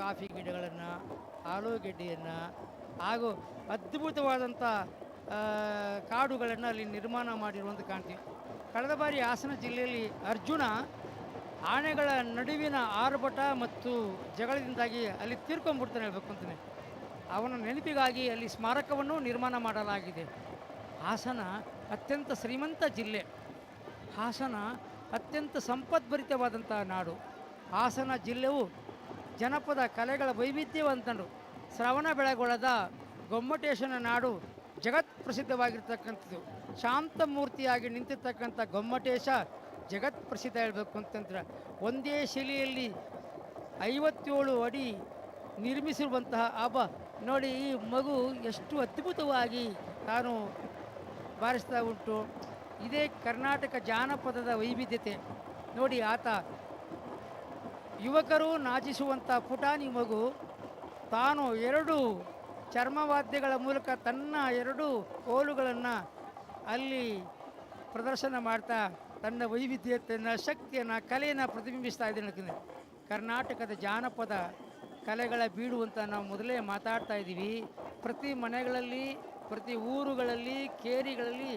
Coffee ಗಿಡಗಳನ್ನು ಆಲೂಗೆಡ್ಡೆಯನ್ನು ಹಾಗೂ ಅದ್ಭುತವಾದಂಥ ಕಾಡುಗಳನ್ನು ಅಲ್ಲಿ ನಿರ್ಮಾಣ ಮಾಡಿರುವಂತ ಕಾಣ್ತೀವಿ. ಕಳೆದ ಬಾರಿ ಹಾಸನ ಜಿಲ್ಲೆಯಲ್ಲಿ ಅರ್ಜುನ ಆನೆಗಳ ನಡುವಿನ ಆರ್ಭಟ ಮತ್ತು ಜಗಳದಿಂದಾಗಿ ಅಲ್ಲಿ ತೀರ್ಕೊಂಡ್ಬಿಡ್ತಾನೆ ಹೇಳ್ಬೇಕು ಅಂತಾನೆ. ಅವನ ನೆನಪಿಗಾಗಿ ಅಲ್ಲಿ ಸ್ಮಾರಕವನ್ನು ನಿರ್ಮಾಣ ಮಾಡಲಾಗಿದೆ. ಹಾಸನ ಅತ್ಯಂತ ಶ್ರೀಮಂತ ಜಿಲ್ಲೆ. ಹಾಸನ ಅತ್ಯಂತ ಸಂಪದ್ಭರಿತವಾದಂಥ ನಾಡು. ಹಾಸನ ಜಿಲ್ಲೆಯು ಜನಪದ ಕಲೆಗಳ ವೈವಿಧ್ಯವಂತನು ಶ್ರವಣ ಬೆಳಗೊಳದ ಗೊಮ್ಮಟೇಶನ ನಾಡು ಜಗತ್ ಪ್ರಸಿದ್ಧವಾಗಿರ್ತಕ್ಕಂಥದ್ದು. ಶಾಂತಮೂರ್ತಿಯಾಗಿ ನಿಂತಿರ್ತಕ್ಕಂಥ ಗೊಮ್ಮಟೇಶ ಜಗತ್ ಪ್ರಸಿದ್ಧ ಹೇಳಬೇಕು ಅಂತಂದ್ರೆ ಒಂದೇ ಶಿಲೆಯಲ್ಲಿ ಐವತ್ತೇಳು ಅಡಿ ನಿರ್ಮಿಸಿರುವಂತಹ ಹಬ್ಬ. ನೋಡಿ, ಈ ಮಗು ಎಷ್ಟು ಅದ್ಭುತವಾಗಿ ತಾನು ಬಾರಿಸ್ತಾ ಉಂಟು. ಇದೇ ಕರ್ನಾಟಕ ಜಾನಪದದ ವೈವಿಧ್ಯತೆ. ನೋಡಿ, ಆತ ಯುವಕರು ನಾಚಿಸುವಂಥ ಪುಟಾಣಿ ಮಗು ತಾನು ಎರಡು ಚರ್ಮವಾದ್ಯಗಳ ಮೂಲಕ ತನ್ನ ಎರಡು ಕೋಲುಗಳನ್ನು ಅಲ್ಲಿ ಪ್ರದರ್ಶನ ಮಾಡ್ತಾ ತನ್ನ ವೈವಿಧ್ಯತೆಯನ್ನು, ಶಕ್ತಿಯನ್ನು, ಕಲೆಯನ್ನು ಪ್ರತಿಬಿಂಬಿಸ್ತಾ ಇದ್ದೀನಿ ಕರ್ನಾಟಕದ ಜಾನಪದ ಕಲೆಗಳ ಬೀಡು ಅಂತ ನಾವು ಮೊದಲೇ ಮಾತಾಡ್ತಾ ಇದ್ದೀವಿ. ಪ್ರತಿ ಮನೆಗಳಲ್ಲಿ, ಪ್ರತಿ ಊರುಗಳಲ್ಲಿ, ಕೇರಿಗಳಲ್ಲಿ